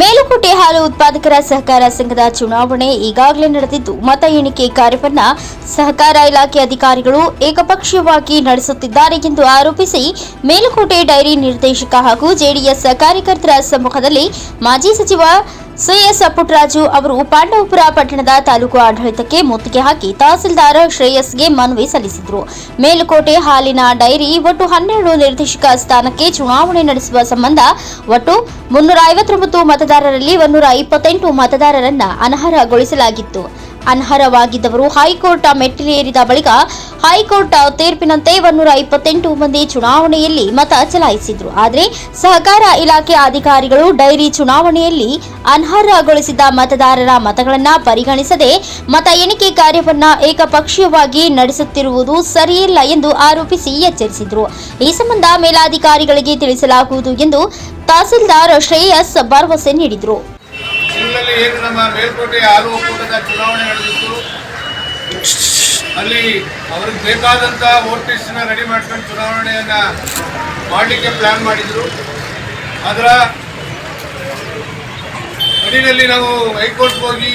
ಮೇಲುಕೋಟೆ ಹಾಲು ಉತ್ಪಾದಕರ ಸಹಕಾರ ಸಂಘದ ಚುನಾವಣೆ ಈಗಾಗಲೇ ನಡೆದಿದ್ದು, ಮತ ಎಣಿಕೆ ಕಾರ್ಯವನ್ನ ಸಹಕಾರ ಇಲಾಖೆ ಅಧಿಕಾರಿಗಳು ಏಕಪಕ್ಷೀಯವಾಗಿ ನಡೆಸುತ್ತಿದ್ದಾರೆ ಎಂದು ಆರೋಪಿಸಿ ಮೇಲುಕೋಟೆ ಡೈರಿ ನಿರ್ದೇಶಕ ಹಾಗೂ ಜೆಡಿಎಸ್ ಕಾರ್ಯಕರ್ತರ ಸಮ್ಮುಖದಲ್ಲಿ ಮಾಜಿ ಸಚಿವ ಸಿಎಸ್ ಪುಟ್ಟರಾಜು ಅವರು ಪಾಂಡವಪುರ ಪಟ್ಟಣದ ತಾಲೂಕು ಆಡಳಿತಕ್ಕೆ ಮುತ್ತಿಗೆ ಹಾಕಿ ತಹಸೀಲ್ದಾರ್ ಶ್ರೇಯಸ್ಗೆ ಮನವಿ ಸಲ್ಲಿಸಿದರು. ಮೇಲುಕೋಟೆ ಹಾಲಿನ ಡೈರಿ ಒಟ್ಟು ಹನ್ನೆರಡು ನಿರ್ದೇಶಕ ಸ್ಥಾನಕ್ಕೆ ಚುನಾವಣೆ ನಡೆಸುವ ಸಂಬಂಧ ಒಟ್ಟು ಮುನ್ನೂರ ಐವತ್ತೊಂಬತ್ತು ಮತದಾರರಲ್ಲಿ ಒಂದೂರ ಇಪ್ಪತ್ತೆಂಟು ಮತದಾರರನ್ನ ಅನರ್ಹಗೊಳಿಸಲಾಗಿತ್ತು. ಅನರ್ಹವಾಗಿದ್ದವರು. ಹೈಕೋರ್ಟ್ ಮೆಟ್ಟಿಲೇರಿದ ಬಳಿಕ ಹೈಕೋರ್ಟ್ ತೀರ್ಪಿನಂತೆ ಒಂದೂರ ಇಪ್ಪತ್ತೆಂಟು ಮಂದಿ ಚುನಾವಣೆಯಲ್ಲಿ ಮತ ಚಲಾಯಿಸಿದ್ರು. ಆದರೆ ಸಹಕಾರ ಇಲಾಖೆ ಅಧಿಕಾರಿಗಳು ಡೈರಿ ಚುನಾವಣೆಯಲ್ಲಿ ಅನರ್ಹಗೊಳಿಸಿದ ಮತದಾರರ ಮತಗಳನ್ನು ಪರಿಗಣಿಸದೆ ಮತ ಎಣಿಕೆ ಕಾರ್ಯವನ್ನ ಏಕಪಕ್ಷೀಯವಾಗಿ ನಡೆಸುತ್ತಿರುವುದು ಸರಿಯಿಲ್ಲ ಎಂದು ಆರೋಪಿಸಿ ಎಚ್ಚರಿಸಿದರು. ಈ ಸಂಬಂಧ ಮೇಲಾಧಿಕಾರಿಗಳಿಗೆ ತಿಳಿಸಲಾಗುವುದು ಎಂದು ತಹಸೀಲ್ದಾರ್ ಶ್ರೇಯಸ್ ಭರವಸೆ ನೀಡಿದರು. ತಿಂಗಳಲ್ಲಿ ಏನು ನಮ್ಮ ಮೇಲ್ಕೋಟೆ ಹಾಲು ಒಕ್ಕೂಟದ ಚುನಾವಣೆ ನಡೆದಿತ್ತು. ಅಲ್ಲಿ ಅವ್ರಿಗೆ ಬೇಕಾದಂಥ ವೋಟ್ ಲಿಸ್ಟನ್ನ ರೆಡಿ ಮಾಡ್ಕೊಂಡು ಚುನಾವಣೆಯನ್ನು ಮಾಡಲಿಕ್ಕೆ ಪ್ಲ್ಯಾನ್ ಮಾಡಿದರು. ಅದರ ಅಡಿನಲ್ಲಿ ನಾವು ಹೈಕೋರ್ಟ್ ಹೋಗಿ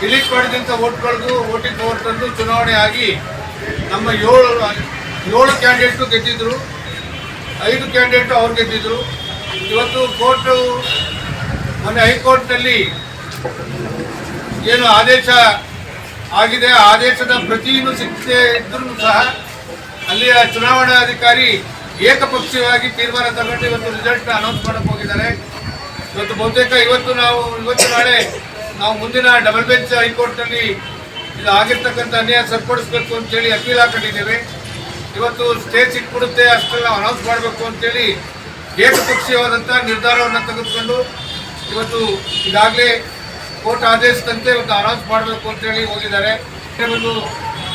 ಡಿಲೀಟ್ ಮಾಡಿದಂಥ ವೋಟ್ಗಳಿಗೂ ವೋಟಿಂಗ್ ಪವರ್ ತಂದು ಚುನಾವಣೆ ಆಗಿ ನಮ್ಮ ಏಳು ಏಳು ಕ್ಯಾಂಡಿಡೇಟು ಗೆದ್ದಿದ್ರು. ಐದು ಕ್ಯಾಂಡಿಡೇಟು ಅವ್ರು ಗೆದ್ದಿದ್ರು. ಇವತ್ತು ಕೋರ್ಟು ಮೊನ್ನೆ ಹೈಕೋರ್ಟ್ನಲ್ಲಿ ಏನು ಆದೇಶ ಆಗಿದೆ. ಆದೇಶದ ಪ್ರತಿಯನ್ನು ಸಿಕ್ಕಿದೆ ಇದ್ರೂ ಸಹ ಅಲ್ಲಿಯ ಚುನಾವಣಾಧಿಕಾರಿ ಏಕಪಕ್ಷೀಯವಾಗಿ ತೀರ್ಮಾನ ತಗೊಂಡು ಇವತ್ತು ರಿಸಲ್ಟ್ನ ಅನೌನ್ಸ್ ಮಾಡಕ್ಕೆ ಹೋಗಿದ್ದಾರೆ. ಇವತ್ತು ಬಹುತೇಕ ಇವತ್ತು ನಾವು, ಇವತ್ತು ನಾಳೆ ನಾವು ಮುಂದಿನ ಡಬಲ್ ಬೆಂಚ್ ಹೈಕೋರ್ಟ್ನಲ್ಲಿ ಇದು ಆಗಿರ್ತಕ್ಕಂಥ ಅನ್ಯಾಯ ಸರಿಪಡಿಸಬೇಕು ಅಂತೇಳಿ ಅಪೀಲ್ ಹಾಕೊಂಡಿದ್ದೇವೆ. ಇವತ್ತು ಸ್ಟೇ ಸಿಕ್ಬಿಡುತ್ತೆ, ಅಷ್ಟೆಲ್ಲ ಅನೌನ್ಸ್ ಮಾಡಬೇಕು ಅಂತೇಳಿ ಏಕಪಕ್ಷೀಯವಾದಂಥ ನಿರ್ಧಾರವನ್ನು ತೆಗೆದುಕೊಂಡು ಇವತ್ತು ಈಗಾಗಲೇ ಕೋರ್ಟ್ ಆದೇಶದಂತೆ ಒಂದು ಅನೌನ್ಸ್ ಮಾಡಬೇಕು ಅಂತೇಳಿ ಹೋಗಿದ್ದಾರೆ. ಒಂದು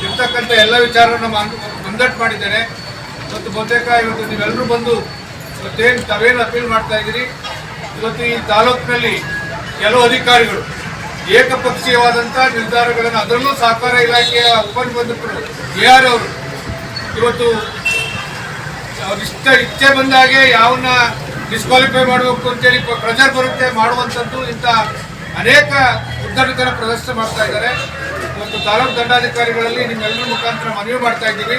ಇರ್ತಕ್ಕಂಥ ಎಲ್ಲ ವಿಚಾರವನ್ನು ಮುಂದಟ್ಟು ಮಾಡಿದ್ದಾರೆ ಇವತ್ತು ಬಹುತೇಕ ಇವತ್ತು ನೀವೆಲ್ಲರೂ ಬಂದು ಇವತ್ತೇನು ತಾವೇನು ಅಪೀಲ್ ಮಾಡ್ತಾ ಇದ್ದೀರಿ? ಇವತ್ತು ಈ ತಾಲೂಕಿನಲ್ಲಿ ಕೆಲವು ಅಧಿಕಾರಿಗಳು ಏಕಪಕ್ಷೀಯವಾದಂಥ ನಿರ್ಧಾರಗಳನ್ನು ಅದರಲ್ಲೂ ಸಹಕಾರ ಇಲಾಖೆಯ ಉಪನಿಬಂಧಕರು ಎ ಆರ್ ಅವರು ಇವತ್ತು ಅವ್ರ ಇಷ್ಟ ಇಚ್ಛೆ ಬಂದಾಗೆ ಯಾವನ್ನ ಡಿಸ್ಕ್ವಾಲಿಫೈ ಮಾಡಬೇಕು ಅಂತೇಳಿ ಬರುತ್ತೆ ಮಾಡುವಂಥದ್ದು ಇಂಥ ಅನೇಕ ಉದ್ದಟತನ ಪ್ರದರ್ಶನ ಮಾಡ್ತಾ ಇದ್ದಾರೆ. ಇವತ್ತು ತಾಲೂಕು ದಂಡಾಧಿಕಾರಿಗಳಲ್ಲಿ ನಿಮ್ಮೆಲ್ಲರ ಮುಖಾಂತರ ಮನವಿ ಮಾಡ್ತಾ ಇದ್ದೀವಿ.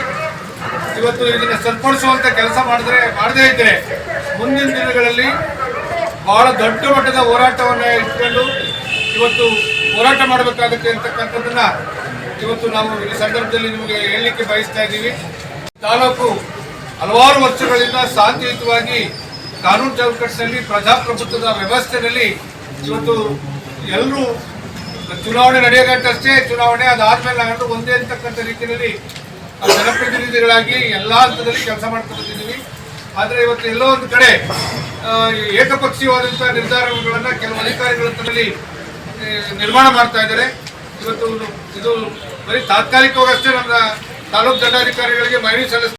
ಇವತ್ತು ಇದನ್ನ ಸರಿಪಡಿಸುವಂಥ ಕೆಲಸ ಮಾಡಿದ್ರೆ, ಮಾಡದೇ ಇದ್ದರೆ ಮುಂದಿನ ದಿನಗಳಲ್ಲಿ ಬಹಳ ದೊಡ್ಡ ಮಟ್ಟದ ಹೋರಾಟವನ್ನು ಇಟ್ಕೊಂಡು ಇವತ್ತು ಹೋರಾಟ ಮಾಡಬೇಕಾಗುತ್ತೆ ಅಂತಕ್ಕಂಥದ್ದನ್ನು ಇವತ್ತು ನಾವು ಈ ಸಂದರ್ಭದಲ್ಲಿ ನಿಮಗೆ ಹೇಳಲಿಕ್ಕೆ ಬಯಸ್ತಾ ಇದ್ದೀವಿ. ತಾಲೂಕು ಹಲವಾರು ವರ್ಷಗಳಿಂದ ಶಾಂತಿಯುತವಾಗಿ ಕಾನೂನು ಚೌಕಟ್ಟಿನಲ್ಲಿ ಪ್ರಜಾಪ್ರಭುತ್ವದ ವ್ಯವಸ್ಥೆಯಲ್ಲಿ ಇವತ್ತು ಎಲ್ಲರೂ ಚುನಾವಣೆ ನಡೆಯಗಂಟಷ್ಟೇ ಚುನಾವಣೆ ಅದಾದ್ಮೇಲೆ ನಾವೆಲ್ಲರೂ ಒಂದೇ ಅಂತಕ್ಕಂಥ ರೀತಿಯಲ್ಲಿ ಜನಪ್ರತಿನಿಧಿಗಳಾಗಿ ಎಲ್ಲ ಹಂತದಲ್ಲಿ ಕೆಲಸ ಮಾಡ್ಕೊಂಡು ಬಂದಿದ್ದೀವಿ. ಆದರೆ ಇವತ್ತು ಎಲ್ಲೋ ಒಂದು ಕಡೆ ಏಕಪಕ್ಷೀಯವಾದಂಥ ನಿರ್ಧಾರಗಳನ್ನು ಕೆಲವು ಅಧಿಕಾರಿಗಳ ನಿರ್ಮಾಣ ಮಾಡ್ತಾ ಇದ್ದಾರೆ. ಇವತ್ತು ಇದು ಬರೀ ತಾತ್ಕಾಲಿಕವಾಗಷ್ಟೇ ನಮ್ಮ ತಾಲೂಕು ದಂಡಾಧಿಕಾರಿಗಳಿಗೆ ಮನವಿ ಸಲ್ಲಿಸ್ತಾರೆ